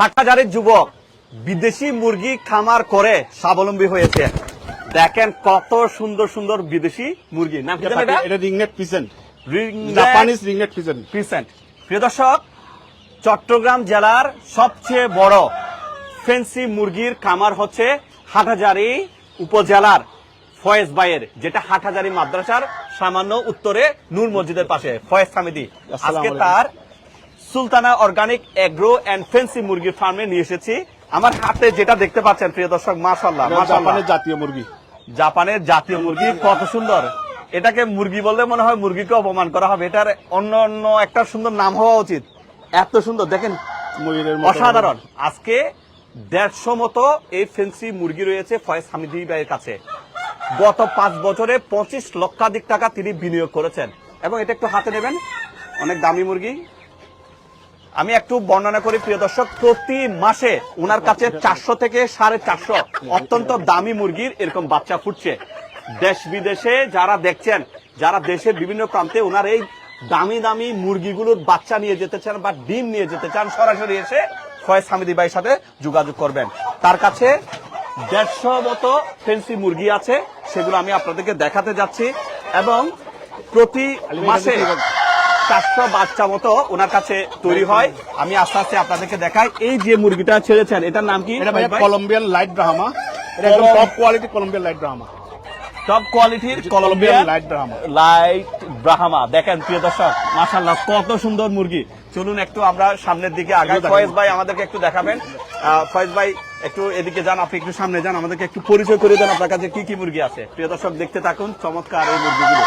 হাটহাজারের যুবক বিদেশি মুরগি খামার করে স্বাবলম্বী হয়েছে। দেখেন কত সুন্দর সুন্দর বিদেশি মুরগি। নাম এটা? এটা? Ring necked pheasant Japanese ring necked pheasant Crescent। প্রিয় দর্শক চট্টগ্রাম জেলার সবচেয়ে বড় ফেন্সি মুরগির খামার হচ্ছে হাটহাজারি উপজেলার ফয়েজ বাইয়ের যেটা হাটহাজারি মাদ্রাসার সামান্য উত্তরে নূর মসজিদের পাশে ফয়েজ সামিদি আজকে তার Sultana organic agro and fancy মুরগির ফার্মে নিয়ে এসেছি। আমার হাতে যেটা দেখতে পাচ্ছেন প্রিয় দর্শক মাশাল্লাহ মাশাল্লাহ জাপানের জাতীয় মুরগি। জাপানের জাতীয় মুরগি কত সুন্দর। এটাকে মুরগি বললে মনে হয় মুরগিকে অপমান করা হবে। এটার অন্য অন্য একটা সুন্দর নাম হওয়া উচিত। এত সুন্দর দেখেন অসাধারণ। আজকে দেড়শো মতো এই ফেন্সি মুরগি রয়েছে ফয়েজ হামিদি ভাইয়ের কাছে। গত পাঁচ বছরে পঁচিশ লক্ষাধিক টাকা তিনি বিনিয়োগ করেছেন। এবং এটা একটু হাতে নেবেন। অনেক দামি মুরগি। আমি একটু বর্ণনা করি প্রিয় দর্শক প্রতি মাসে ওনার কাছে চারশো থেকে সাড়ে চারশো অত্যন্ত দামি মুরগির এরকম বাচ্চা ফুটছে। দেশ বিদেশে যারা দেখছেন যারা দেশের বিভিন্ন প্রান্তে ওনার এই দামি দামি মুরগিগুলোর বাচ্চা নিয়ে যেতে চান বা ডিম নিয়ে যেতে চান সরাসরি এসে ফয়েজ হামিদি ভাইয়ের সাথে যোগাযোগ করবেন। তার কাছে দেড়শো মতো ফেন্সি মুরগি আছে সেগুলো আমি আপনাদেরকে দেখাতে যাচ্ছি এবং প্রতি মাসে চারশো বাচ্চা মতো ওনার কাছে তৈরি হয়। আমি আস্তে আস্তে আপনাদেরকে দেখাই। এই যে মুরগিটা ছেড়েছেন এটার নাম কি? কলম্বিয়ান লাইট ব্রাহ্মা এটা একদম top quality Columbian light Brahma top কোয়ালিটির Columbian light Brahma light Brahma দেখেন প্রিয় দর্শক মাশাল্লাহ কত সুন্দর মুরগি। চলুন একটু আমরা সামনের দিকে আগাই। ফয়েজ ভাই আমাদেরকে একটু দেখাবেন। ফয়েজ ভাই একটু এদিকে যান আপনি একটু সামনে যান আমাদেরকে একটু পরিচয় করে দেন আপনার কাছে কি কি মুরগি আছে। প্রিয় দর্শক দেখতে থাকুন চমৎকার এই মুরগিগুলো।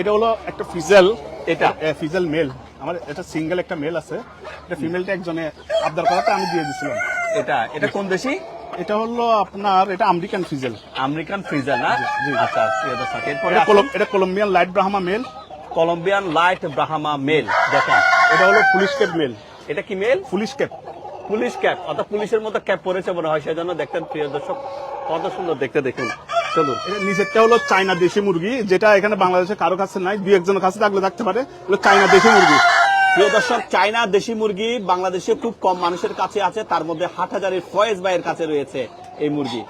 এটা হলো একটা ফিজেল। এটা? Frizzle male. আমার এটা সিঙ্গেল একটা মেল আছে। এটা ফিমেলটা একজনে আবদার করাতে আমি দিয়ে দিছিলাম। এটা এটা কোন দেশি? এটা হলো আপনার এটা আমেরিকান ফিজেল। আমেরিকান ফ্রিজার না? আচ্ছা কলম- এটা Columbian light Brahma male. Columbian light Brahma male দেখেন। এটা হলো পুলিশ ক্যাপ মেল। এটা কি male? Police cap. Police cap অর্থাৎ পুলিশের মতো ক্যাপ পরেছে মনে হয় সেজন্য দেখতেন প্রিয় দর্শক কত সুন্দর দেখতে দেখুন। চলুন। নিচেরটা হলো চাইনা দেশি মুরগি যেটা এখানে বাংলাদেশে কারও কাছে নাই দুই একজনের কাছে থাকলে থাকতে পারে হলো চাইনা দেশি মুরগি। প্রিয় দর্শক চায়না দেশি মুরগি বাংলাদেশে খুব কম মানুষের কাছে আছে তার মধ্যে হাটহাজারের ফয়েজ ভাইয়ের কাছে রয়েছে এই মুরগি।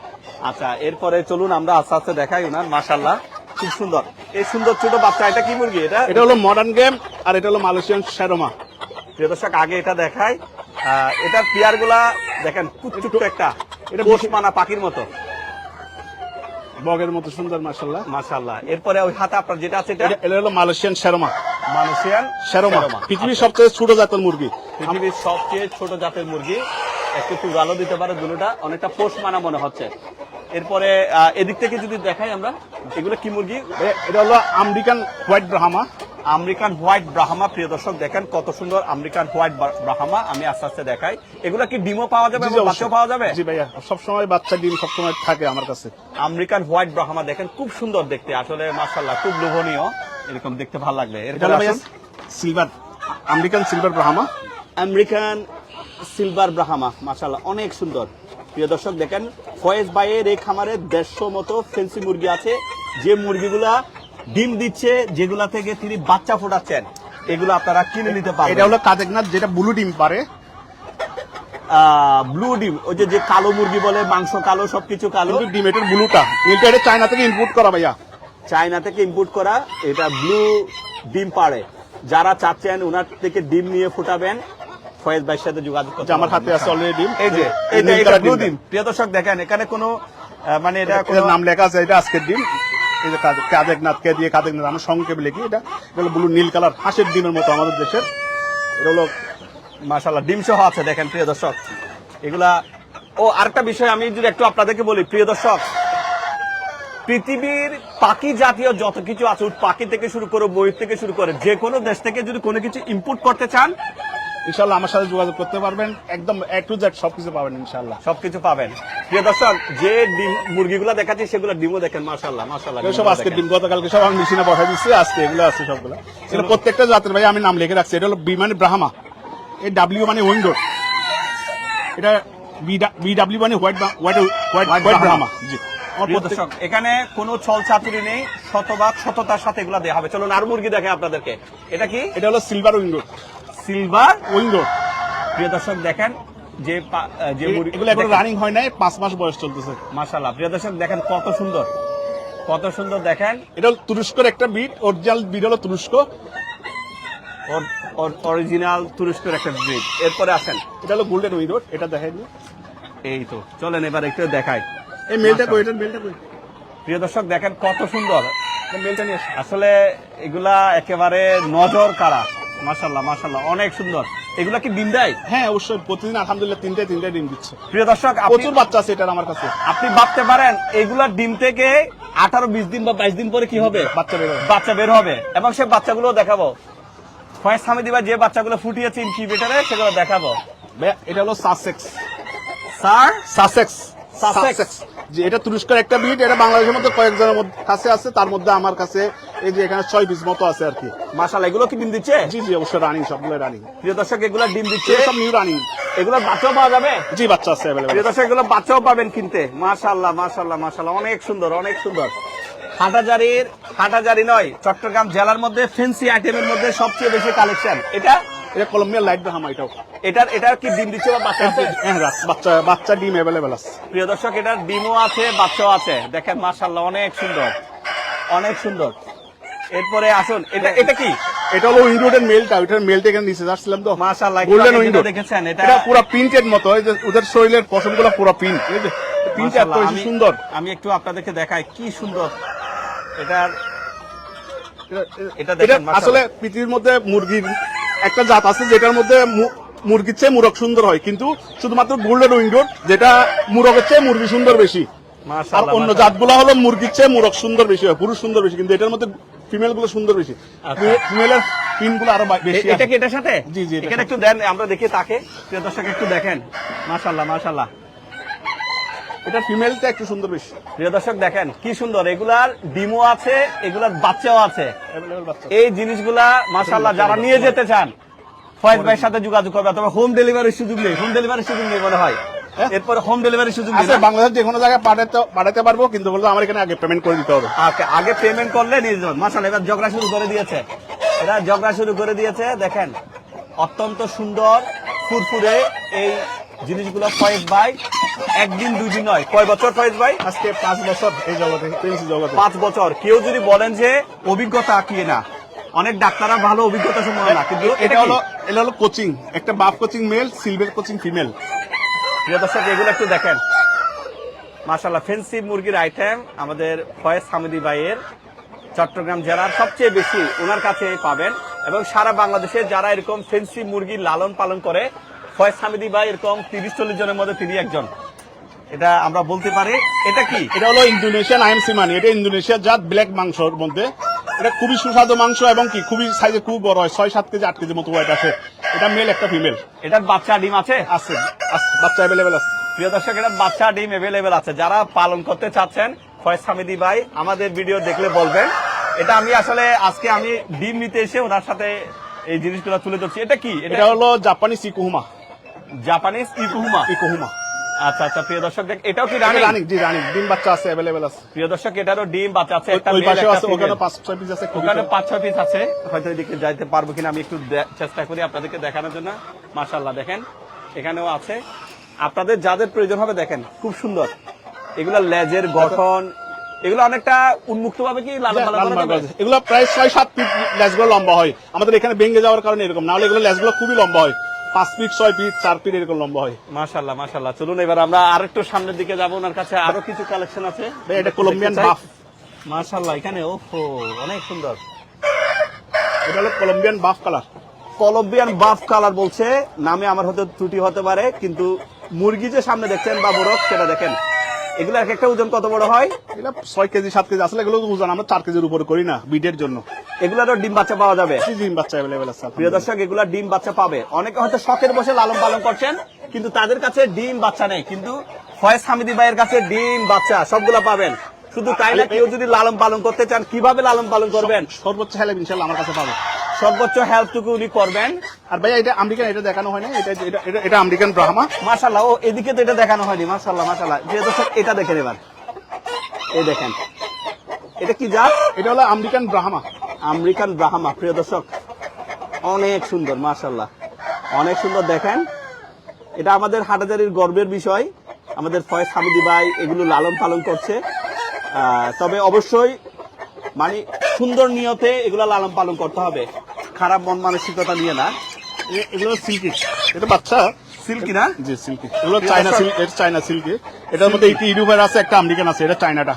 আচ্ছা এরপরে চলুন আমরা আস্তে আস্তে দেখাই ওনার মাশাল্লাহ খুব সুন্দর। এই সুন্দর ছোট বাচ্চা এটা কি মুরগি এটা? এটা হলো মডার্ন গেম আর এটা হলো মালয়েশিয়ান শ্যারোমা প্রিয় দর্শক আগে এটা দেখাই। আহ, এটার পিয়ারগুলা দেখেন একটা এটা এটা মানা পাখির মতো। বগের মতো সুন্দর মাসাল্লাহ মাশাল্লাহ এরপরে ওই হাতে আপনার যেটা আছে এটা? হলো মালয়েশিয়ান শেরমা। মালয়েশিয়ান শ্যারোমা। পৃথিবীর সবচেয়ে ছোট জাতের মুরগি। পৃথিবীর সবচেয়ে ছোট জাতের মুরগি। একটু একটু গালো দিতে পারে দুটোটা। অনেকটা পোষ মানা মনে হচ্ছে। এরপরে এদিক থেকে যদি দেখাই আমরা এগুলো কি মুরগি? এটা হলো American white Brahma. American white Brahma প্রিয় দর্শক দেখেন কত সুন্দর আমেরিকান হোয়াইট ব্রাহ্মা আমি আস্তে আস্তে দেখাই। এগুলো কি ডিমও পাওয়া যাবে বাচ্চাও পাওয়া যাবে? জি ভাইয়া সবসময় বাচ্চা ডিম সবসময় থাকে আমার কাছে। আমেরিকান হোয়াইট ব্রাহ্মা দেখেন খুব সুন্দর দেখতে আসলে মার্শাল্লাহ খুব লোভনীয়। এরকম দেখতে ভালো লাগবে silver American silver Brahma. American silver Brahma মাশাল্লাহ অনেক সুন্দর। প্রিয় দর্শক দেখেন ফয়েজ ভাইয়ের এই খামারে দেড়শো মতো ফেন্সি মুরগি আছে। যে মুরগিগুলা ডিম দিচ্ছে যেগুলা থেকে তিনি বাচ্চা ফোটাচ্ছেন এগুলো আপনারা কিনে নিতে পারবেন। এটা হলো কাদেকনাথ যেটা ব্লু ডিম পারে। ব্লু ডিম ওই যে যে কালো মুরগি বলে মাংস কালো সবকিছু কালো। ডিম এটার ব্লুটা। এটা এটা চায়না থেকে ইম্পোর্ট করা ভাইয়া। চায়না থেকে ইম্পোর্ট করা এটা ব্লু ডিম পারে যারা চাচ্ছেন ওনার থেকে ডিম নিয়ে ফুটাবেন। ফয়েজ ভাইয়ের সাথে যোগাযোগ করতে আমার হাতে আছে অলরেডি ডিম। এই যে এটা ব্লু ডিম। প্রিয় দর্শক দেখেন এখানে কোনো মানে এটা এটা কোনো নাম লেখা আছে এটা আজকের ডিম। এই যে কাদে- কাদেকনাথ কে দিয়ে কাদেকনাথ আমার সংক্ষেপে লিখি, এটা হলো ব্লু নীল কালার হাঁসের ডিমের মতো আমাদের দেশের। এটা হলো মাশাআল্লাহ, ডিম সহ আছে, দেখেন, প্রিয় দর্শক। এগুলা ও, আরেকটা বিষয় আমি যদি একটু আপনাদেরকে বলি, প্রিয় দর্শক, পৃথিবীর পাখি জাতীয় যত কিছু আছে পাখি থেকে শুরু করে ময়ূর থেকে শুরু করে যে কোনো দেশ থেকে যদি কোনো কিছু ইম্পোর্ট করতে চান ইনশাল্লাহ আমার সাথে যোগাযোগ করতে পারবেন। একদম এ টু জেড সবকিছু পাবেন ইনশাল্লাহ সবকিছু পাবেন। প্রিয় দর্শক যে ডিম মুরগিগুলো দেখাচ্ছি সেগুলো ডিমও দেখেন মাশাআল্লাহ মাশাআল্লাহ সব আজকের ডিম গতকালকে সব আমি মেশিনে বসাই দিচ্ছি আজকে এগুলো আছে সবগুলো। এগুলো প্রত্যেকটা জাতের ভাই আমি নাম লিখে রাখছি। এটা হলো বি মানে ব্রাহ্মা এই ডাব্লিউ মানে উইন্ডো এটা বি ডাব্লিউ মানে white white white white Brahma জি। এখানে কোনো ছল চাতুরি নেই শতভাগ সততার সাথে এগুলো দেওয়া হবে। চলুন আর মুরগি দেখে আপনাদেরকে। এটা কি? এটা হলো সিলভার উইন্ডো সিলভার উইন্ডো প্রিয় দর্শক দেখেন যে যে এগুলো এখন রানিং হয় নাই পাঁচ মাস বয়স চলতেছে। মাশাল্লাহ প্রিয় দর্শক দেখেন কত সুন্দর। কত সুন্দর দেখেন। এটা হলো তুরস্কের একটা বিট অরিজিনাল বিট হলো তুরস্ক। অরিজিনাল তুরস্কের একটা ব্রিড এরপরে আসেন। এটা হলো গোল্ডেন উইডো এটা দেখাই এই তো চলেন এবার একটু দেখাই। এই মেলটা কই এটা মেলটা কই? প্রিয় দর্শক দেখেন কত সুন্দর। মেলটা নিয়ে আসলে এগুলা একেবারে নজর কারা মাশাল্লাহ মাশাল্লাহ অনেক সুন্দর। এগুলা কি ডিম দেয়? হ্যাঁ অবশ্যই। প্রতিদিন আলহামদুলিল্লাহ তিনটে তিনটে ডিম দিচ্ছে। প্রিয় দর্শক আপনি প্রচুর বাচ্চা আছে এটার আমার কাছে। আপনি ভাবতে পারেন এগুলা ডিম থেকে আঠারো বিশ দিন বা বাইশ দিন পরে কি হবে? বাচ্চা বের হবে। বাচ্চা বের হবে। এবং সে বাচ্চাগুলো দেখাবো। ফয়েজ হামিদি ভাই যে বাচ্চাগুলো ফুটিয়েছে ইনকিউবেটরে সেগুলো দেখাবো। এটা হলো সাসেক্স স্যার? সাসেক্স। সাসেক্স। যে এটা তুরস্কের একটা বিট এটা বাংলাদেশের মধ্যে কয়েকজনের মধ্যে কাছে আছে তার মধ্যে আমার কাছে এই যে এখানে ছয় পিস মতো আছে আর কি। মাশাল্লাহ এগুলো কি ডিম দিচ্ছে? জি জি অবশ্যই রানিং সবগুলো রানিং প্রিয় দর্শক এগুলো ডিম দিচ্ছে? সব নিউ রানিং এগুলোর বাচ্চাও পাওয়া যাবে? জি বাচ্চা আছে প্রিয় দর্শক এগুলো বাচ্চাও পাবেন কিনতে। মাশাল্লাহ মাশাল্লাহ মাশাল্লাহ অনেক সুন্দর অনেক সুন্দর। হাটাজারির হাটাজারি নয় চট্টগ্রাম জেলার মধ্যে ফেন্সি আইটেমের মধ্যে সবচেয়ে বেশি কালেকশন এটা? এটা কলম্বিয়ার লাইট ব্রাহ্মা এটাও এটার এটার কি ডিম দিচ্ছে বা বাচ্চা আছে? হ্যাঁ বাচ্চা বাচ্চা ডিম অ্যাভেলেবেল আছে। প্রিয় দর্শক এটার ডিমও আছে বাচ্চাও আছে। দেখেন অনেক সুন্দর। অনেক সুন্দর। এরপরে আসুন এটা এটা কি? এটা হলো উইন্ডোডের মেলটা ওইটার মেলটা এখানে নিচে যাচ্ছিলাম তো। মাশাআল্লাহ, গোল্ডেন উইন্ডো দেখেছেন, এটা- এটা পুরো প্রিন্টেড মতো ওই যে ওদের শরীরের পশমগুলো পুরো প্রিন্ট প্রিন্ট এত বেশি সুন্দর। আমি একটু আপনাদেরকে দেখাই কি সুন্দর। এটার এটা- এটা এটা দেখেন, আসলে পৃথিবীর মধ্যে মুরগির একটা জাত আছে যেটার মধ্যে মুরগির চেয়ে মুরগ সুন্দর হয় কিন্তু শুধুমাত্র গোল্ডেন উইন্ডোর যেটা মুরগের চেয়ে মুরগি সুন্দর বেশি। আর অন্য জাত জাতগুলো হলো মুরগির চেয়ে মুরগ সুন্দর বেশি হয় পুরুষ সুন্দর বেশি কিন্তু এটার মধ্যে ফিমেলগুলো সুন্দর বেশি। আচ্ছা। ফিমেলের পিনগুলো আরও বেশি এটা আছে। কি এটার সাথে? জি, জি, এখানে একটু দেন আমরা দেখি তাকে। দর্শক একটু দেখেন। মাশাল্লাহ মাশাল্লাহ এটা ফিমেলটা একটু সুন্দর বেশি। প্রিয় দর্শক দেখেন কি সুন্দর। এগুলার ডিমও আছে এগুলার বাচ্চাও আছে। এই জিনিসগুলা মাশাল্লাহ যারা নিয়ে যেতে চান ফয়েজ ভাইয়ের সাথে যোগাযোগ করবে অথবা হোম ডেলিভারির সুযোগ নেই। হোম ডেলিভারির সুযোগ নেই মনে হয়। হ্যাঁ? এরপরে হোম ডেলিভারির সুযোগ আছে বাংলাদেশ যে কোনো জায়গায় পাঠাতে পাঠাতে পারব কিন্তু বলতো আমার এখানে আগে পেমেন্ট করে দিতে হবে। আগে- আগে পেমেন্ট করলে নিয়ে যাবেন মাসাল এবার ঝগড়া শুরু করে দিয়েছে। এরা ঝগড়া শুরু করে দিয়েছে দেখেন অত্যন্ত সুন্দর ফুরফুরে এই জিনিসগুলো ফয়েজ ভাই একদিন দুই দিন নয় কয় বছর ফয়েজ ভাই? আজকে পাঁচ বছর এই জগতে পেন্সি জগতে। পাঁচ বছর। কেউ যদি বলেন যে অভিজ্ঞতা আঁকিয়ে না অনেক ডাক্তাররা ভালো অভিজ্ঞতা সম্ভব না কিন্তু এটা হলো এটা হলো কোচিং একটা buff Cochin male silver Cochin female প্রিয় দর্শক এগুলো একটু দেখেন। মাশাল্লাহ ফেন্সি মুরগির আইটেম আমাদের ফয়েজ হামিদি ভাইয়ের চট্টগ্রাম জেলার সবচেয়ে বেশি ওনার কাছে পাবেন। এবং সারা বাংলাদেশে যারা এরকম ফেন্সি মুরগির লালন পালন করে ফয়েজ হামিদি ভাই এরকম তিরিশ চল্লিশ জনের মধ্যে তিনি একজন। এটা আমরা বলতে পারি এটা কি? এটা হলো ইন্দোনেশিয়ান আইএমসি মানি এটা ইন্দোনেশিয়ার জাত ব্ল্যাক মাংসর মধ্যে। এটা খুবই সুস্বাদু মাংস এবং কি খুবই সাইজে খুব বড় হয় ছয় সাত কেজি আট কেজি মতো ওয়েট আছে। এটা মেল একটা ফিমেল এটার বাচ্চা ডিম আছে? আছে বাচ্চা অ্যাভেলেবেল আছে। প্রিয় দর্শক এটা বাচ্চা ডিম এভেলেবেল আছে। যারা পালন করতে চাচ্ছেন ফয়েজ হামিদি ভাই আমাদের ভিডিও দেখলে বলবেন। এটা আমি আসলে আজকে আমি ডিম নিতে এসে ওনার সাথে এই জিনিসগুলো তুলে ধরছি। এটা কি? এটা হলো জাপানিজ ইকুহুমা জাপানিজ ইকুহুমা। ইকুহুমা। আচ্ছা আচ্ছা প্রিয় দর্শক দেখ এটাও কি রানি রানী জি রানি ডিম বাচ্চা আছে অ্যাভেলেবেল আছে। প্রিয় দর্শক এটারও ডিম বাচ্চা আছে একটা একটা আছে ওখানে female। পাঁচ ছয় পিস আছে ওখানে কম। পাঁচ ছয় পিস আছে। হয়তো এদিকে যাইতে পারব কিনা আমি একটু চেষ্টা করি আপনাদেরকে দেখানোর জন্য। মাশাল্লাহ দেখেন এখানেও আছে। আপনাদের যাদের প্রয়োজন হবে দেখেন খুব সুন্দর। এগুলা লেজের গঠন এগুলো অনেকটা উন্মুক্ত ভাবে কি হ্যাঁ, লাল? আছে। এগুলো প্রায় ছয় সাত ফিট লেজগুলো লম্বা হয়। আমাদের এখানে ভেঙে যাওয়ার কারণে এরকম। নাহলে এগুলো লেজগুলো খুবই লম্বা হয়। পাঁচ ফিট ছয় ফিট চার ফিট এরকম লম্বা হয়। মাশাল্লাহ মাশাল্লাহ চলুন এবার আমরা আরেকটু সামনের দিকে যাব ওনার কাছে আরও কিছু কালেকশন আছে। এটা কলম্বিয়ান মাসাল্লাহ বাফ মাশাল্লাহ এখানে ও অনেক সুন্দর। এটা হলো Colombian buff colour Colombian buff colour বলছে নামে আমার হতে ত্রুটি হতে পারে কিন্তু মুরগি যে সামনে দেখছেন বা বরফ সেটা দেখেন। এগুলো এক একটা ওজন কত বড় হয়? এটা ছয় কেজি সাত কেজি আসলে এগুলো ওজন আমরা চার কেজির উপরে করি না বিডের জন্য। এগুলারও ডিম বাচ্চা পাওয়া যাবে? ডিম বাচ্চা অ্যাভেলেবেল আছে প্রিয় দর্শক এগুলা ডিম বাচ্চা পাবে। অনেকে হয়তো শখের বসে লালন পালন করছেন কিন্তু তাদের কাছে ডিম বাচ্চা নেই। কিন্তু ফয়েজ হামিদি ভাইয়ের কাছে ডিম বাচ্চা সবগুলা পাবেন। শুধু তাই না কেউ যদি লালন পালন করতে চান কীভাবে লালন পালন করবেন? সর্বোচ্চ হেলে ইনশাল্লাহ আমার কাছে পাবো। সর্বোচ্চ হেল্পটুকু উনি করবেন। আর ভাইয়া এটা আমেরিকান এটা দেখানো হয় না এটা এটা- এটা আমেরিকান ব্রাহ্মা মাশাল্লাহ ও এদিকে তো এটা দেখানো হয়নি মাশাল্লাহ মাশাল্লাহ প্রিয় দর্শক এটা দেখেন এবার। এই দেখেন। এটা কি জাত? এটা হলো আমেরিকান ব্রাহ্মা আমেরিকান ব্রাহ্মা প্রিয় দর্শক। অনেক সুন্দর মাশাল্লাহ অনেক সুন্দর দেখেন। এটা আমাদের হাটাজারির গর্বের বিষয়। আমাদের ফয়েজ হামিদি ভাই এগুলো লালন পালন করছে। তবে অবশ্যই মানে সুন্দর নিয়তে এগুলো লালন পালন করতে হবে। খারাপ মন মানসিকতা নিয়ে না। এগুলো সিল্কি। এটা বাচ্চা? সিল্কি না? জি সিল্কি। এগুলো চায়না সিল্ক এটা চায়না সিল্কি। এটার মধ্যে একটি ইউরোপের আছে একটা আমেরিকান আছে এটা চায়নাটা।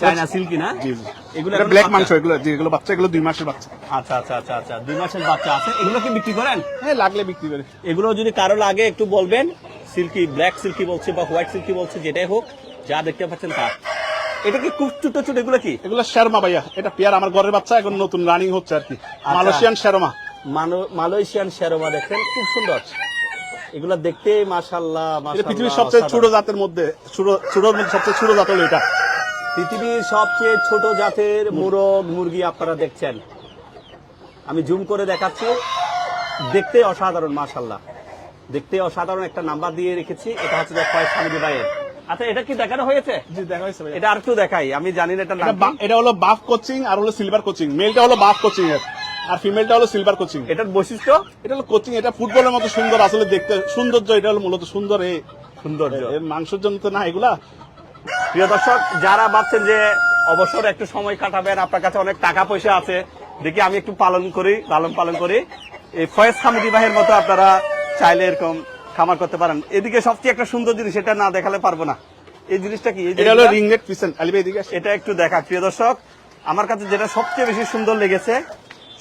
চায়না সিল্কি না? জি জি। এগুলো ব্ল্যাক মাংস এগুলো জি এগুলো বাচ্চা এগুলো দুই মাসের বাচ্চা। আচ্ছা আচ্ছা আচ্ছা আচ্ছা দুই মাসের বাচ্চা আছে। এগুলো কি বিক্রি করেন? হ্যাঁ লাগলে বিক্রি করে। এগুলো যদি কারও লাগে একটু বলবেন। সিল্কি ব্ল্যাক সিল্কি বলছে বা হোয়াইট সিল্কি বলছে যেটাই হোক যা দেখতে পাচ্ছেন তা। এটা কি খুব ছোট ছোট এগুলো কি? এগুলো শেরমা ভাইয়া এটা পেয়ার আমার ঘরের বাচ্চা এখন নতুন রানিং হচ্ছে আর কি। মালয়েশিয়ান শেরমা মালয়েশিয়ান শেরোমা দেখেন খুব সুন্দর। এগুলা দেখতে মাশাল্লাহ পৃথিবীর সবচেয়ে ছোট জাতের মধ্যে ছোট ছোটর মধ্যে সবচেয়ে ছোট জাত হলো এটা। পৃথিবীর সবচেয়ে ছোট জাতের মুরগ মুরগি আপনারা দেখছেন। আমি জুম করে দেখাচ্ছি। দেখতে অসাধারণ মাশাল্লাহ দেখতে অসাধারণ একটা নাম্বার দিয়ে রেখেছি এটা হচ্ছে ফয়েজ হামিদি ভাইয়ের। আচ্ছা এটা কি দেখানো হয়েছে? জি দেখা হয়েছে এটা আর একটু দেখাই আমি জানি না এটা এটা হলো বাফ কোচিং আর হলো সিলভার কোচিং মেলটা হলো বাফ কোচিং এর আর ফিমেলটা হলো সিলভার কোচিং এটার বৈশিষ্ট্য? এটা হলো কোচিং এটা ফুটবলের মতো সুন্দর আসলে দেখতে সৌন্দর্য এটা হলো মূলত সুন্দর এই সৌন্দর্য। এর মাংসের জন্য তো না এগুলা। প্রিয় দর্শক যারা ভাবছেন যে অবসর একটু সময় কাটাবেন আপনার কাছে অনেক টাকা পয়সা আছে দেখি আমি একটু পালন করি লালন পালন করি। এই ফয়েজ হামিদি ভাইয়ের মতো আপনারা চাইলে এরকম খামার করতে পারেন। এদিকে সবচেয়ে একটা সুন্দর জিনিস এটা না দেখালে পারব না। এই জিনিসটা কি? এটা হলো এগুলা? রিংনেট আলিবে এদিকে এটা একটু দেখা। প্রিয় দর্শক আমার কাছে যেটা সবচেয়ে বেশি সুন্দর লেগেছে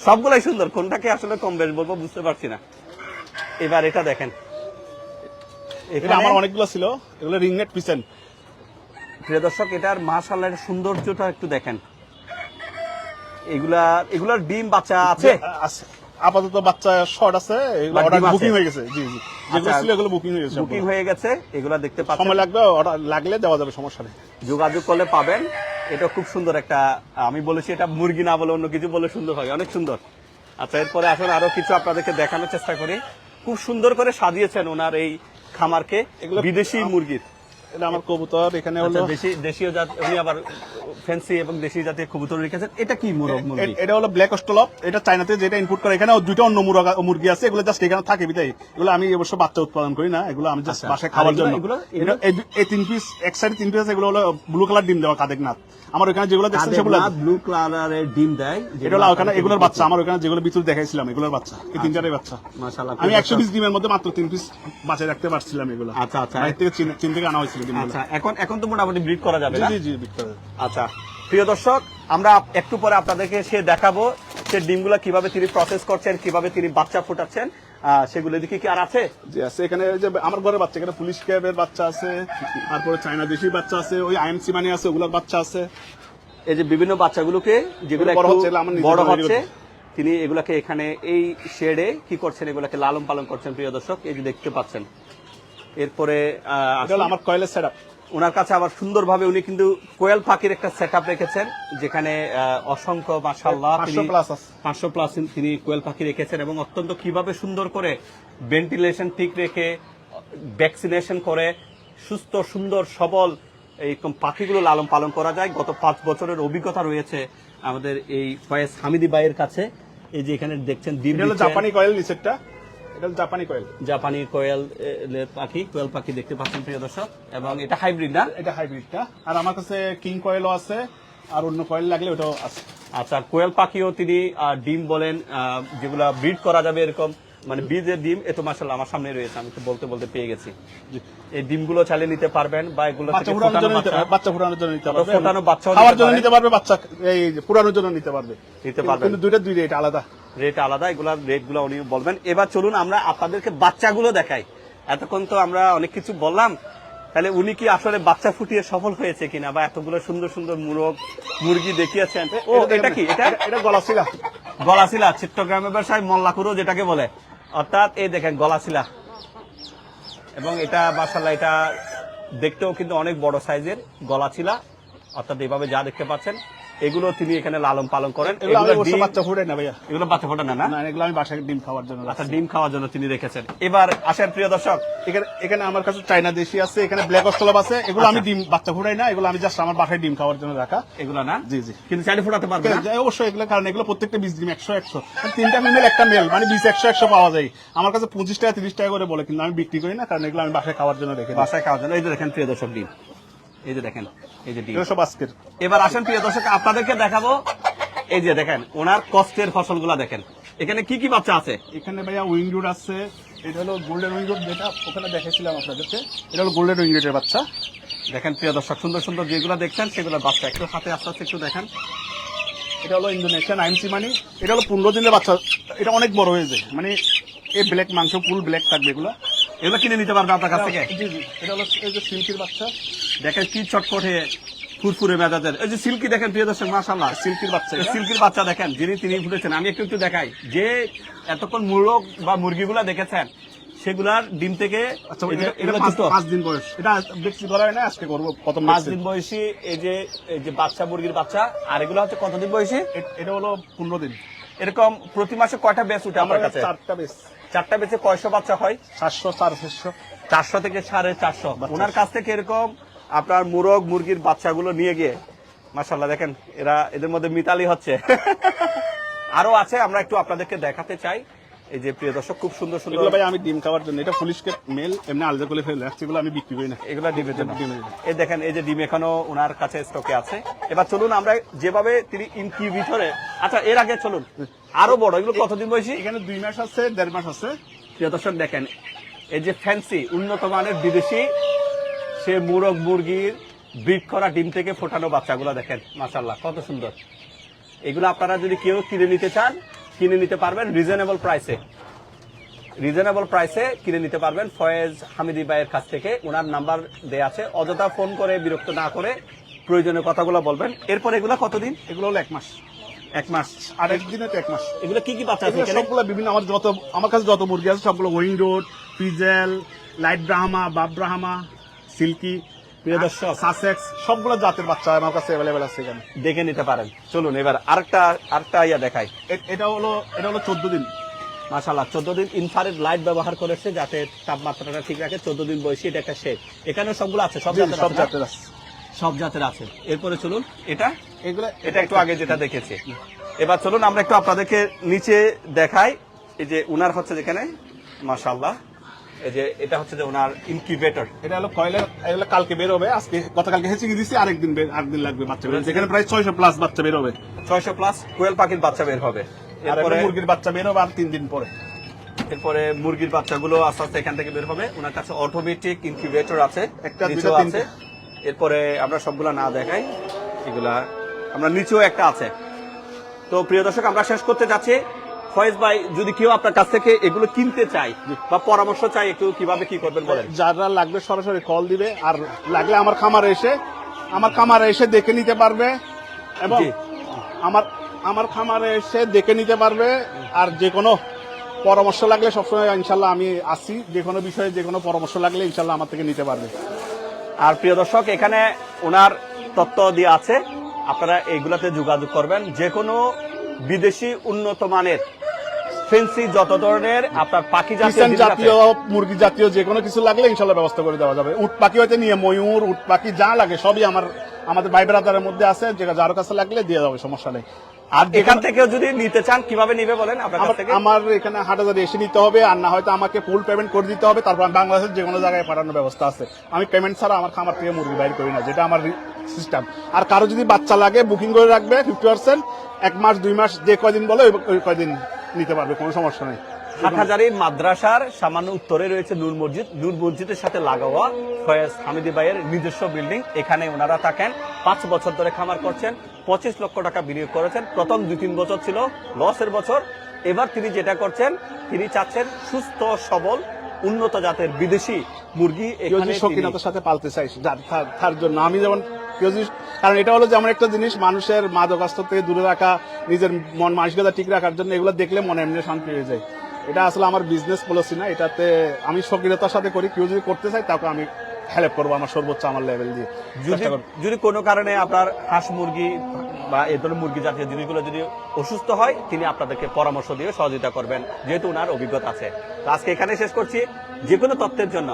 সবগুলাই সুন্দর। কোনটাকে আসলে কম বেশ বলব বুঝতে পারছি না। এবার এটা দেখেন। এটা এখানে- আমার অনেকগুলো ছিল। এগুলো রিংনেট পিসেন্ট প্রিয় দর্শক এটার মাশাল্লাহ সৌন্দর্যটা একটু দেখেন। এগুলা এগুলার ডিম বাচ্চা আছে? আছে। আপাতত বাচ্চা শর্ট আছে অর্ডার বুকিং হয়ে গেছে। জি জি। যেগুলো আচ্ছা। ছিল এগুলো বুকিং হয়ে গেছে বুকিং হয়ে গেছে এগুলা দেখতে পাচ্ছেন। সময় লাগবে অর্ডার লাগলে দেওয়া যাবে সমস্যা নেই। যোগাযোগ করলে পাবেন। এটা খুব সুন্দর একটা আমি বলেছি এটা মুরগি না বলে অন্য কিছু বলে সুন্দর হয় অনেক সুন্দর। আচ্ছা এরপরে আসুন আরও কিছু আপনাদেরকে দেখানোর চেষ্টা করি। খুব সুন্দর করে সাজিয়েছেন ওনার এই খামারকে বিদেশি মুরগির। এটা আমার কবুতর এখানে হলো আচ্ছা, দেশি দেশীয় জাত উনি আবার ফ্যান্সি এবং দেশি জাতীয় কবুতর রেখেছেন। এটা কি মুরগ মুরগি? এটা হলো ব্ল্যাক অস্টলপ এটা চাইনাতে যেটা ইনপুট করে এখানে দুইটা অন্য মুরগা মুরগি আছে। এগুলো জাস্ট এখানে থাকে বিদায়। এগুলো আমি অবশ্য বাচ্চা উৎপাদন করি না। এগুলো আমি জাস্ট আচ্ছা। বাসায় খাওয়ার জন্য। এগুলো- এই তিন পিস এক সাইডে তিন পিস এগুলো হলো ব্লু কালার ডিম দেওয়া কাদেক নাথ। আমার ওখানে যেগুলো দেখছেন সেগুলো ব্লু কালারের ডিম দেয় এটা হলো ওখানে এগুলোর বাচ্চা। আমার ওখানে যেগুলো ভিতরে দেখাইছিলাম এগুলোর বাচ্চা। এই তিনটারই বাচ্চা। মাশাআল্লাহ আমি একশো পিস ডিমের মধ্যে মাত্র তিন পিস বাঁচায় রাখতে পারছিলাম এগুলো। আচ্ছা, আচ্ছা। থেকে চীন চীন থেকে আনা হয়েছিল। ডিমগুলো আচ্ছা এখন এখন তো মোটামুটি ব্রিড করা যাবে জি জি জি বিক্রয়। আচ্ছা প্রিয় দর্শক আমরা একটু পরে আপনাদেরকে সে দেখাবো সে ডিমগুলা কীভাবে তিনি প্রসেস করছেন কীভাবে তিনি বাচ্চা ফুটাচ্ছেন সেগুলো দিকে কি আর আছে? জি আছে। এখানে ওই যে আমার ঘরে বাচ্চা এখানে পুলিশ ক্যাবের বাচ্চা আছে তারপরে চায়না দেশি বাচ্চা আছে ওই আইএমসি মানে আছে ওগুলোর বাচ্চা আছে। এই যে বিভিন্ন বাচ্চাগুলোকে যেগুলো বড় হচ্ছে। তিনি এগুলাকে এখানে এই শেডে কি করছেন এগুলাকে লালন পালন করছেন প্রিয় দর্শক এই যে দেখতে পাচ্ছেন। এরপরে আমার কয়েলের সেট ওনার কাছে আবার সুন্দরভাবে উনি কিন্তু কোয়েল পাখির একটা সেট রেখেছেন যেখানে অসংখ্য মাসাল্লাহ 500 plus আছে। পাঁচশো প্লাস তিনি কোয়েল পাখি রেখেছেন এবং অত্যন্ত কীভাবে সুন্দর করে ভেন্টিলেশন ঠিক রেখে ভ্যাকসিনেশন করে সুস্থ সুন্দর সবল এইরকম পাখিগুলো লালন পালন করা যায়। গত পাঁচ বছরের অভিজ্ঞতা রয়েছে আমাদের এই ফয়েজ হামিদি বাইয়ের কাছে। এই যে এখানে দেখছেন জাপানি কয়েল নিচেরটা। এটা জাপানি কয়েল। জাপানি কোয়েল পাখি কোয়েল পাখি দেখতে পাচ্ছেন প্রিয় দর্শক এবং এটা হাইব্রিড না? এটা হাইব্রিডটা। আর আমার কাছে কিং কয়েলও আছে আর অন্য কয়েল লাগলে ওটাও আছে। আচ্ছা কোয়েল পাখিও তিনি ডিম বলেন যেগুলা ব্রিড করা যাবে এরকম মানে বীজের ডিম এ তো মাসাল্লাহ আমার সামনে রয়েছে আমি তো বলতে বলতে পেয়ে গেছি। এই ডিমগুলো চালিয়ে নিতে পারবেন বা এগুলো বাচ্চা ফুটানোর জন্য নিতে বাচ্চা বাচ্চা পারবে। ফোটানো বাচ্চাও খাওয়ার জন্য নিতে পারবে বাচ্চা এই পুরানোর জন্য নিতে পারবে। নিতে পারবেন। কিন্তু দুইটা দুই রেট আলাদা। রেট আলাদা এগুলার রেটগুলো উনি বলবেন। এবার চলুন আমরা আপনাদেরকে বাচ্চাগুলো দেখাই। এতক্ষণ তো আমরা অনেক কিছু বললাম। তাহলে উনি কি আসলে বাচ্চা ফুটিয়ে সফল হয়েছে কিনা বা এতগুলো সুন্দর সুন্দর মুরগ মুরগি দেখিয়েছেন? ও এটা কি? এটা? এটা গলাশিলা। গলাশিলা চিত্তগ্রামের ব্যবসায় মল্লাকুরো যেটাকে বলে। অর্থাৎ এই দেখেন গলাশিলা। এবং এটা মাসাল্লাহ এটা দেখতেও কিন্তু অনেক বড় সাইজের গলাছিলা অর্থাৎ এইভাবে যা দেখতে পাচ্ছেন এগুলো তিনি এখানে লালন পালন করেন। এগুলো বাচ্চা ফুটাই না ভাইয়া। এগুলো বাচ্চা ফোটা না এগুলো আমি বাসায় ডিম খাওয়ার জন্য আচ্ছা ডিম খাওয়ার জন্য তিনি রেখেছেন। এবার আসেন প্রিয় দর্শক এখানে এখানে আমার কাছে চাইনা দেশি আছে এখানে ব্ল্যাক অস্ট্রলপ আছে এগুলো আমি আচ্ছা। ডিম বাচ্চা ফুটাই না এগুলো আমি জাস্ট আমার বাসায় ডিম খাওয়ার জন্য রাখা। এগুলো না? জি জি। কিন্তু চাইলে ফোটাতে পারবে অবশ্যই এগুলো কারণ এগুলো প্রত্যেকটা বীজ ডিম একশো একশো। আর তিনটা ফিমেল একটা মেল মানে বীজ একশো একশো পাওয়া যায়। আমার কাছে পঁচিশ টাকা তিরিশ টাকা করে বলে কিন্তু আমি বিক্রি করি না কারণ এগুলো আমি বাসায় খাওয়ার জন্য রেখে বাসায় খাওয়ার জন্য এই যে দেখেন প্রিয় দর্শক ডিম। এই যে দেখেন এই যে ডিম। সব আজকের। এবার আসেন প্রিয় দর্শক আপনাদেরকে দেখাবো এই যে দেখেন ওনার কষ্টের ফসলগুলা দেখেন। এখানে কি কি বাচ্চা আছে? এখানে ভাইয়া উইংরুট আছে এটা হলো গোল্ডেন উইংরুট যেটা ওখানে দেখেছিলাম আপনাদেরকে। এটা হলো গোল্ডেন উইংরুটের বাচ্চা। দেখেন প্রিয় দর্শক সুন্দর সুন্দর যেগুলো দেখছেন সেগুলো বাচ্চা একটু হাতে আস্তে আস্তে একটু দেখেন। এটা হলো ইন্দোনেশিয়ান আইমসি মানি এটা হলো পনেরো দিনের বাচ্চা। এটা অনেক বড় হয়েছে মানে এই ব্ল্যাক মাংস ফুল ব্ল্যাক থাকবে এগুলো। এগুলো কিনে নিতে পারবে আপনার কাছ থেকে? জি জি। এটা হলো এই যে সিল্কির বাচ্চা। দেখেন কি চটপটে ফুরফুরে মেজাজের। এই যে সিল্কি দেখেন প্রিয় দর্শক মাশাল্লাহ সিল্কির বাচ্চা সিল্কির বাচ্চা দেখেন যিনি তিনি ফুটেছেন। আমি একটু একটু দেখাই। যে এতক্ষণ মুরগ বা মুরগিগুলা দেখেছেন সেগুলার ডিম থেকে আচ্ছা পাঁচ- দিন বয়স। এটা বিক্রি করা হয় না আজকে করব প্রথম পাঁচ দিন বয়সী এই যে এই যে বাচ্চা মুরগির বাচ্চা আর এগুলো হচ্ছে কতদিন বয়সী? এটা হলো পনেরো দিন। এরকম প্রতি মাসে কয়টা বেচ উঠে আমার কাছে? চারটা বেশ চারটা বেচে কয়শো বাচ্চা হয়? সাতশো সাড়ে সাতশো। চারশো থেকে সাড়ে চারশো। ওনার কাছ থেকে এরকম আপনার মুরগ মুরগির বাচ্চাগুলো নিয়ে গিয়ে মাসাল্লাহ দেখেন এরা এদের মধ্যে মিতালি হচ্ছে। আরও আছে আমরা একটু আপনাদেরকে দেখাতে চাই। এই যে প্রিয় দর্শক খুব সুন্দর সুন্দর ভাই আমি ডিম খাওয়ার জন্য এটা পুলিশকে মেল এমনি আলাদা করে ফেলে রাখছি এগুলো আমি বিক্রি করি না। এগুলা ডিমের জন্য। ডিমের জন্য। এই দেখেন এই যে ডিম এখনও ওনার কাছে স্টকে আছে। এবার চলুন আমরা যেভাবে তিনি ইনকিউবিটরে আচ্ছা এর আগে চলুন। আরও বড় এগুলো কতদিন বয়সী? এখানে দুই মাস আছে দেড় মাস আছে। প্রিয় দর্শক দেখেন এই যে ফ্যান্সি উন্নত মানের বিদেশি সে মুরগ মুরগির ব্রিড করা ডিম থেকে ফোটানো বাচ্চাগুলো দেখেন মাশাল্লাহ কত সুন্দর। এগুলো আপনারা যদি কেউ কিনে নিতে চান কিনে নিতে পারবেন রিজনেবল প্রাইসে রিজনেবল প্রাইসে কিনে নিতে পারবেন ফয়েজ হামিদি ভাইয়ের কাছ থেকে। ওনার নাম্বার দেয়া আছে। অযথা ফোন করে বিরক্ত না করে প্রয়োজনীয় কথাগুলো বলবেন। এরপর এগুলো কতদিন? এগুলো হলো এক মাস। এক মাস। আর একদিনে এক মাস। এগুলো কি কি বাচ্চা আছে সবগুলো বিভিন্ন আমার যত আমার কাছে যত মুরগি আছে সবগুলো owing road পিজেল light Brahma buff Brahma silky প্রিয় দর্শক সাসেক্স সবগুলো জাতের বাচ্চা আমার কাছে অ্যাভেলেবেল আছে এখানে। দেখে নিতে পারেন। চলুন এবার আরেকটা আরেকটা ইয়া দেখাই। এটা হলো এটা হলো চোদ্দ দিন। মাশাল্লাহ চোদ্দ দিন ইনফারেড লাইট ব্যবহার করেছে যাতে তাপমাত্রাটা ঠিক রাখে। চোদ্দ দিন বয়সী এটা একটা শেড এখানেও সবগুলো আছে সব জাতের সব জাতের আছে। সব জাতের আছে। এরপরে চলুন এটা? এগুলো এটা একটু আগে যেটা দেখেছি। এবার চলুন আমরা একটু আপনাদেরকে নিচে দেখাই। এই যে উনার হচ্ছে যেখানে মাশাল্লাহ এই যে এটা হচ্ছে যে ওনার ইনকিউবেটর এটা হলো এগুলো কালকে বের হবে আজকে গতকালকে হেঁচে আরেকদিন বের আরেকদিন লাগবে বাচ্চা বের হতে। এখানে প্রায় ছয়শো প্লাস বাচ্চা বের হবে। ছয়শো প্লাস কোয়েল পাখির বাচ্চা বের হবে। এরপরে মুরগির বাচ্চা বের হবে আর তিন দিন পরে। এরপরে মুরগির বাচ্চাগুলো আস্তে আস্তে এখান থেকে বের হবে। ওনার কাছে অটোমেটিক ইনকিউবেটর আছে একটা, নিচেও আছে। এরপরে আমরা সবগুলা না দেখাই এগুলা আমরা নিচেও একটা আছে। তো প্রিয় দর্শক আমরা শেষ করতে যাচ্ছি। ফয়েজ ভাই যদি কেউ আপনার কাছ থেকে এগুলো কিনতে চাই বা পরামর্শ চাই একটু কীভাবে কি করবেন বলেন? যারা লাগবে সরাসরি কল দিবে আর লাগলে আমার খামারে এসে আমার খামারে এসে দেখে নিতে পারবে এবং আমার আমার খামারে এসে দেখে নিতে পারবে আর যে কোনো পরামর্শ লাগলে সবসময় ইনশাল্লাহ আমি আসি। যে কোনো বিষয়ে যে কোনো পরামর্শ লাগলে ইনশাল্লাহ আমার থেকে নিতে পারবে। আর প্রিয় দর্শক এখানে ওনার তত্ত্ব দিয়ে আছে। আপনারা এইগুলাতে যোগাযোগ করবেন। যে কোনো বিদেশি উন্নত মানের ফেন্সি যত ধরনের আপনার পাখি জাতীয় মুরগি জাতীয় যে কোনো কিছু লাগলে ইনশাল্লাহ ব্যবস্থা করে দেওয়া যাবে। উট পাখি হইতে নিয়ে ময়ূর উট পাখি যা লাগে সবই আমার আমাদের ভাই ব্রাদারের মধ্যে আছে যেটা যার কাছে লাগলে দিয়ে যাবে সমস্যা নেই। আর এখান থেকেও যদি নিতে চান কীভাবে নিবে বলেন আপনার আমার থেকে? আমার এখানে হাটাজারি এসে নিতে হবে আর না হয়তো আমাকে ফুল পেমেন্ট করে দিতে হবে তারপর বাংলাদেশের যে কোনো জায়গায় পাঠানোর ব্যবস্থা আছে। আমি পেমেন্ট ছাড়া আমার খামার থেকে মুরগি বাইর করি না যেটা আমার সিস্টেম আর কারও যদি বাচ্চা লাগে বুকিং করে রাখবে ফিফটি পার্সেন্ট এক মাস দুই মাস যে কয়দিন বলে ওই- ওই কয়দিন নিতে পারবে কোনো সমস্যা নেই। হাটহাজারি মাদ্রাসার সামান্য উত্তরে রয়েছে নূর মসজিদ। নূর মসজিদের সাথে লাগোয়া ফয়েজ হামিদি ভাইয়ের নিজস্ব বিল্ডিং। এখানে ওনারা থাকেন পাঁচ বছর ধরে খামার করছেন পঁচিশ লক্ষ টাকা বিনিয়োগ করেছেন। প্রথম দুই তিন বছর ছিল লসের বছর। এবার তিনি যেটা করছেন তিনি চাচ্ছেন সুস্থ সবল উন্নত জাতের বিদেশি মুরগি এখানে সাথে পালতে চাই যার- তার- তার জন্য। আমি যেমন কেউ যদি কারণ এটা হলো যেমন একটা জিনিস মানুষের মাদকাস্ত থেকে দূরে রাখা নিজের মন মানসিকতা ঠিক রাখার জন্য এগুলো দেখলে মনে এমনি শান্তি হয়ে যায়। এটা আসলে আমার বিজনেস পলিসি না এটাতে আমি শৌখিনতার সাথে করি কেউ যদি করতে চাই তাকে আমি হেল্প করব আমার সর্বোচ্চ আমার লেভেল দিয়ে। যদি যদি কোনো কারণে আপনার হাঁস মুরগি বা এই ধরনের মুরগি জাতীয় জিনিসগুলো যদি অসুস্থ হয় তিনি আপনাদেরকে পরামর্শ দিয়ে সহযোগিতা করবেন যেহেতু ওনার অভিজ্ঞতা আছে। তো আজকে এখানে শেষ করছি। যে কোনো তথ্যের জন্য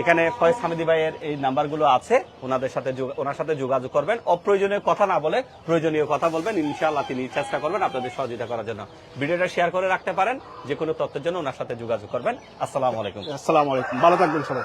এখানে ফয়েজ হামিদি ভাইয়ের এই নাম্বারগুলো আছে। ওনাদের সাথে ওনার সাথে যোগাযোগ করবেন। অপ্রয়োজনীয় কথা না বলে প্রয়োজনীয় কথা বলবেন। ইনশাআল্লাহ তিনি চেষ্টা করবেন আপনাদের সহযোগিতা করার জন্য। ভিডিওটা শেয়ার করে রাখতে পারেন। যে কোনো তথ্যের জন্য ওনার সাথে যোগাযোগ করবেন। আসসালামু আলাইকুম। আসসালামু আলাইকুম। ভালো থাকবেন সবাই।